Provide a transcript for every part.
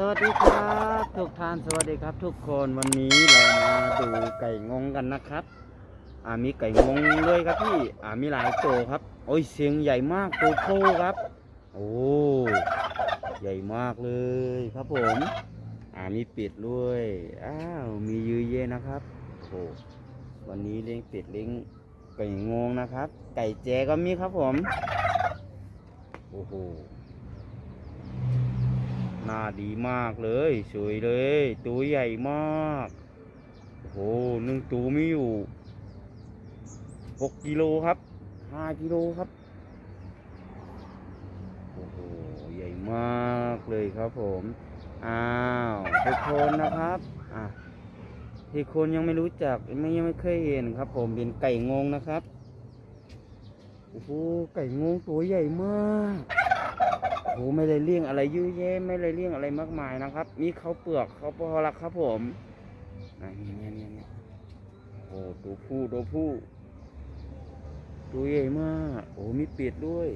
สวัสดีครับทุกท่านสวัสดีครับ ทุกคนวันนี้เรามาดูไก่งงกันนะครับ อ่ามีไก่งงด้วยครับพี่อ่ามีหลายตัวครับ โอ้ยเสียงใหญ่มากตัวโตครับ โอ้ใหญ่มากเลยครับผมอ่ามีเป็ดด้วยอ้าวมียือเย่นะครับโอ้โหวันนี้เลี้ยงเป็ดเลี้ยงไก่งงนะครับ ไก่แจก็มีครับผมโอ้โห หน้าดีมากเลย สวยเลย ตัวใหญ่มากโอ้โหหนึ่งตัวไมีอยู่หกกิโลครับห้ากิโลครับโอ้โหใหญ่มากเลยครับผมอ้าวทุกคนนะครับอะที่คนยังไม่รู้จักไม่ยังไม่เคยเห็นครับ ผมเป็นไก่งงนะครับโอ้โหไก่งงตัวใหญ่มาก โอ้ไม่ได้เลี้ยงอะไรยุ่ยแย่ไม่ได้เลี้ยงอะไรมากมายนะครับมีเขาเปลือกเขาวปอลักครับผมอะเนี่นี่นี่นี่โอ้ตัวผู้ตัวผู้ตัวใหญ่มาก โอ้มีเป็ดด้วย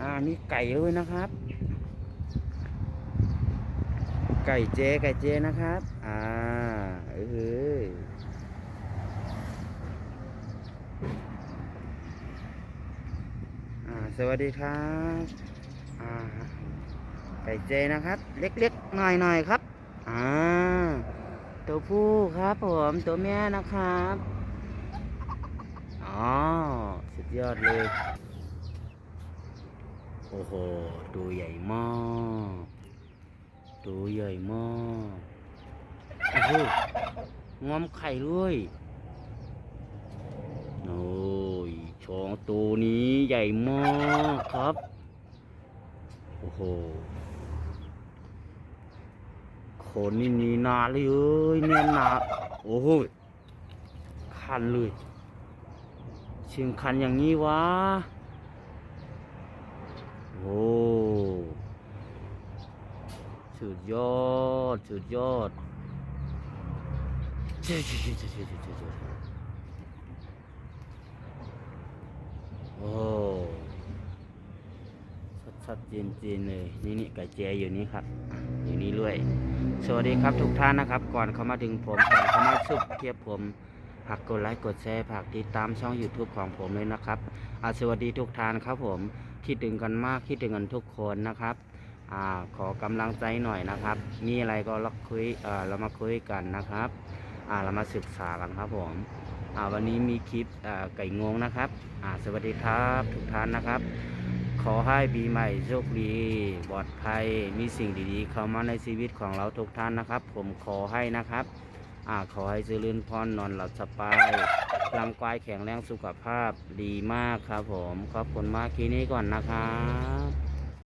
อ่ามีไก่ด้วยนะครับ ไก่เจไก่เจนะครับ อ่าเอ้ยอ่าสวัสดีครับ ไก่เจนะครับ เล็กๆหน่อยๆครับอ่าตัวผู้ครับผมตัวแม่นะครับอ๋อสุดยอดเลย โอ้โหตัวใหญ่มากตัวใหญ่มากโอ้โหงอมไข่ด้วยโอ้ยชองตัวนี้ใหญ่มากครับ หโคนนี่นีนาเลยเอ้ยเนี่ยนาโอ้โหคันเลยเชิงคันอย่างนี้วะโอ้สุดยอดสุดยอดเจ๊เจ๊เจ๊เจ๊เจ๊เจ๊โอ้ ชัดๆเจนๆเลย นี่นี่ไก่แจอยู่นี่ครับ อยู่นี่ด้วย สวัสดีครับทุกท่านนะครับ ก่อนเข้ามาถึงผมก่อนเข้ามาสุบเทียบผมฝากกดไลค์กดแชร์ฝากติดตามช่อง YouTube ของผมเลยนะครับอะสวัสดีทุกท่านครับผมคิดถึงกันมากคิดถึงกันทุกคนนะครับอ่าขอกำลังใจหน่อยนะครับ มีอะไรก็เราคุยเอ่อเรามาคุยกันนะครับอ่าเรามาศึกษากันครับผมอ่าวันนี้มีคลิปไก่งวงนะครับอ่าสวัสดีครับทุกท่านนะครับ ขอให้ปีใหม่โชคดีปลอดภัยมีสิ่งดีๆ เข้ามาในชีวิตของเราทุกท่านนะครับ ผมขอให้นะครับอ่าขอให้เจริญพรนอนหลับสบายร่างกายแข็งแรงสุขภาพดีมากครับผม ขอบคุณมากทีนี้ก่อนนะครับ